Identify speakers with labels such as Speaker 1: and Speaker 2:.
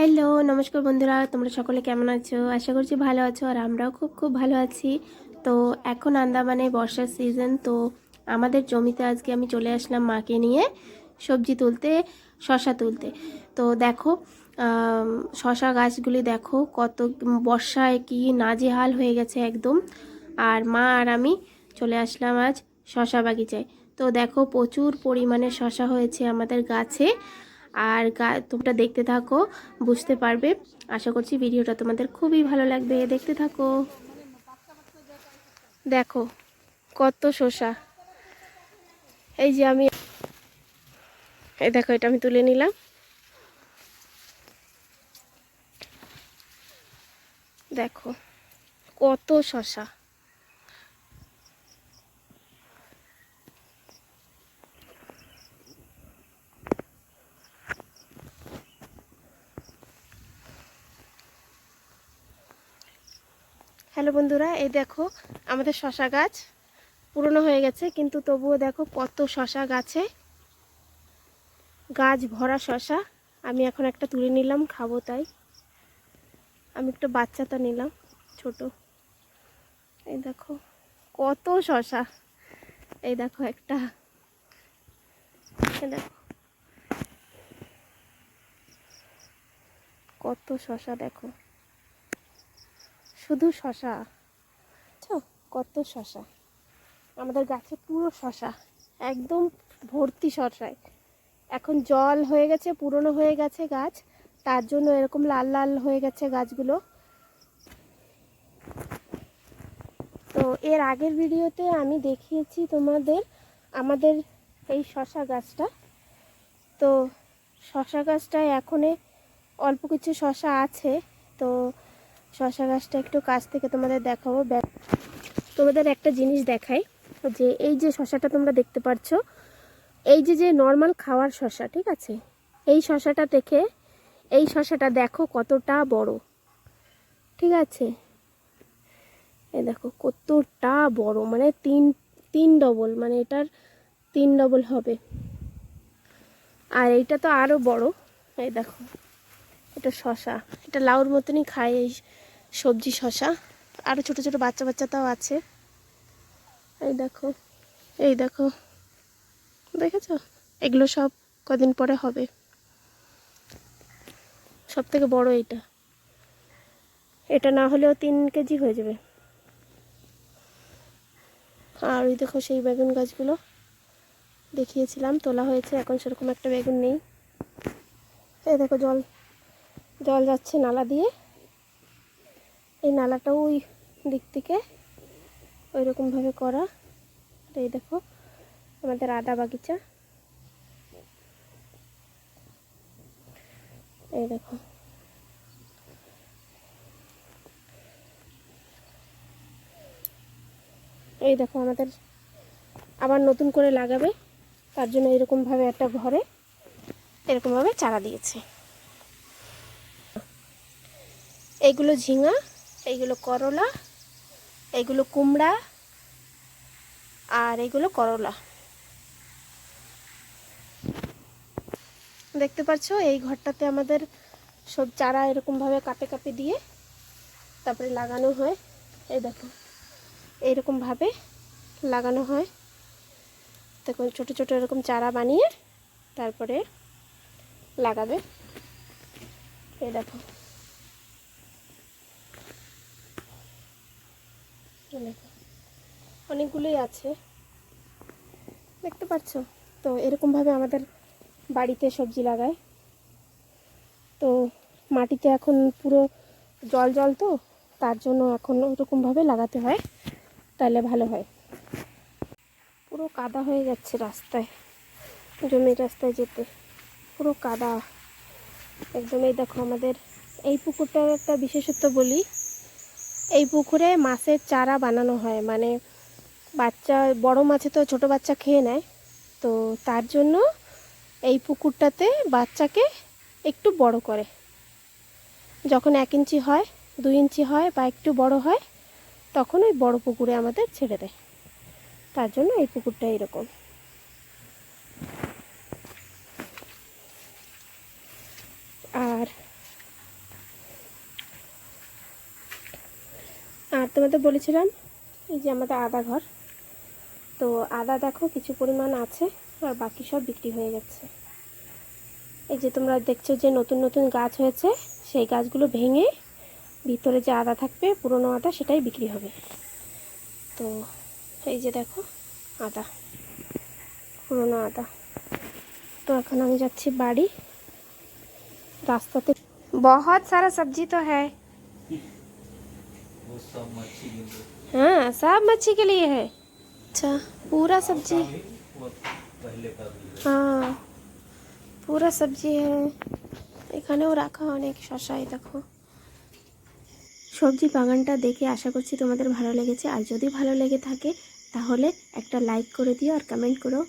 Speaker 1: Hello, নমস্কার বন্ধুরা, তোমরা সকলে কেমন আছো? আশা করছি ভালো আছো আর আমরাও খুব খুব ভালো আছি। তো এখন আন্দামানে বর্ষার সিজন তো আমাদের জমিতে আজকে আমি চলে আসলাম মাকে নিয়ে সবজি তুলতে, শশা তুলতে। তো দেখো শশা গাছগুলি দেখো, কত বর্ষায় কি নাজেহাল হয়ে গেছে একদম। আর মা আর আমি চলে আসলাম আজ শশা বাগিচায়। তো দেখো, প্রচুর পরিমাণে শশা হয়েছে আমাদের গাছে। আর গা, তোমরা দেখতে থাকো, বুঝতে পারবে। আশা করছি ভিডিওটা তোমাদের খুবই ভালো লাগবে। দেখতে থাকো। দেখো, কত শসা। এই যে আমি, এই দেখো, এটা আমি তুলে নিলাম। দেখো, কত শশা হ্যালো বন্ধুরা, এই দেখো আমাদের শশা গাছ পুরনো হয়ে গেছে, কিন্তু তবুও দেখো কত শশা গাছে। গাছ ভরা শশা, আমি এখন একটা তুলে নিলাম, খাব তাই। আমি একটা বাচ্চাটা নিলাম, ছোট। এই দেখো কত শশা। এই দেখো একটা। দেখো। কত শশা দেখো। শুধু শশা? কত শশা। আমাদের গাছে পুরো শশা, একদম ভর্তি শশায়। এখন জল হয়ে গেছে, পুরনো হয়ে গেছে গাছ। তার জন্য এরকম লাল লাল হয়ে গেছে গাছগুলো। তো এর আগের ভিডিওতে আমি দেখিয়েছি তোমাদের, আমাদের এই শশা গাছটা। তো শশা গাছটায় এখনে অল্প কিছু শশা আছে। তো শশা গাছটা একটু কাছ থেকে তোমাদের দেখাবো। তোমাদের একটা জিনিস দেখাই, যে এই যে শশাটা তোমরা দেখতে পাচ্ছ এই যে যে নর্মাল খাওয়ার শশা, ঠিক আছে? এই শশাটা থেকে এই শশাটা দেখো কতটা বড়, ঠিক আছে? এই দেখো কতটা বড় মানে তিন তিন ডবল মানে এটার তিন ডবল হবে। আর এইটা তো আরও বড়, এই দেখো। এটা শশা। এটা লাউর মতনই খায় এই সবজি শশা। আরও ছোট ছোট বাচ্চা বাচ্চাটাও আছে। এই দেখো এই দেখো। দেখেছ? এগুলো সব কদিন পরে হবে। সব থেকে বড় এইটা। এটা না হলেও তিন কেজি হয়ে যাবে। আর ওই দেখো সেই বেগুন গাছগুলো। দেখিয়েছিলাম, তোলা হয়েছে। এখন সেরকম একটা বেগুন নেই। এই দেখো জল। জল যাচ্ছে নালা দিয়ে। এই নালাটাও ওই দিক থেকে ওই রকমভাবে করা এই দেখো, আমাদের আদা বাগিচা। এই দেখো। এই দেখো, আমাদের আবার নতুন করে লাগাবে। তার জন্য এরকমভাবে একটা ঘরে এরকমভাবে চারা দিয়েছে। এইগুলো ঝিঙা এইগুলো করলা এইগুলো কুমড়া আর এইগুলো করলা। দেখতে পাচ্ছ এই ঘরটাতে আমাদের সব চারা এরকমভাবে কাপে কাপে দিয়ে তারপরে লাগানো হয়। এই দেখো, এইরকমভাবে লাগানো হয়। দেখুন, ছোট ছোট এরকম চারা বানিয়ে তারপরে লাগাবে। এই দেখো এই দেখো অনেকগুলোই আছে। দেখতে পাচ্ছ? তো এরকমভাবে আমাদের বাড়িতে সবজি লাগায়। তো মাটিতে এখন পুরো জল জল তো, তার জন্য এখন ওরকমভাবে লাগাতে হয়, তাহলে ভালো হয়। পুরো কাদা হয়ে যাচ্ছে রাস্তায়, জমির রাস্তায় যেতে। পুরো কাদা। একদম এই দেখো আমাদের এই পুকুরটার একটা বিশেষত্ব বলি, এই পুকুরে মাছের চারা বানানো হয়। মানে বাচ্চা, বড় মাছে তো ছোট বাচ্চা খেয়ে নেয়। তো তার জন্য এই পুকুরটাতে বাচ্চাকে একটু বড় করে। যখন এক ইঞ্চি হয়, দুই ইঞ্চি হয় বা একটু বড় হয়, তখন ওই বড় পুকুরে আমাদের ছেড়ে দেয়। তার জন্য এই পুকুরটা এরকম। আর আর তোমাদের বলেছিলাম, এই যে আমাদের আদা ঘর তো আদা দেখো কিছু পরিমাণ আছে আর বাকি সব বিক্রি হয়ে গেছে এই যে তোমরা দেখছো যে নতুন নতুন গাছ হয়েছে সেই গাছগুলো ভেঙে ভিতরে যে আদা থাকবে পুরনো আদা সেটাই বিক্রি হবে তো এই যে দেখো আদা পুরনো আদা তো এখন আমি যাচ্ছি বাড়ি রাস্তাতে बहुत सारा सब्जी तो है
Speaker 2: वो सब मच्छी के लिए
Speaker 1: हाँ सब मच्छी के लिए है अच्छा पूरा सब्जी
Speaker 2: भी वो पहले का भी है
Speaker 1: হ্যাঁ পুরো সবজি হ্যাঁ এখানেও রাখা অনেক শশাই দেখো সবজি বাগানটা দেখে আশা করছি তোমাদের ভালো লেগেছে আর যদি ভালো লেগে থাকে তাহলে একটা লাইক করে দিও আর কমেন্ট করো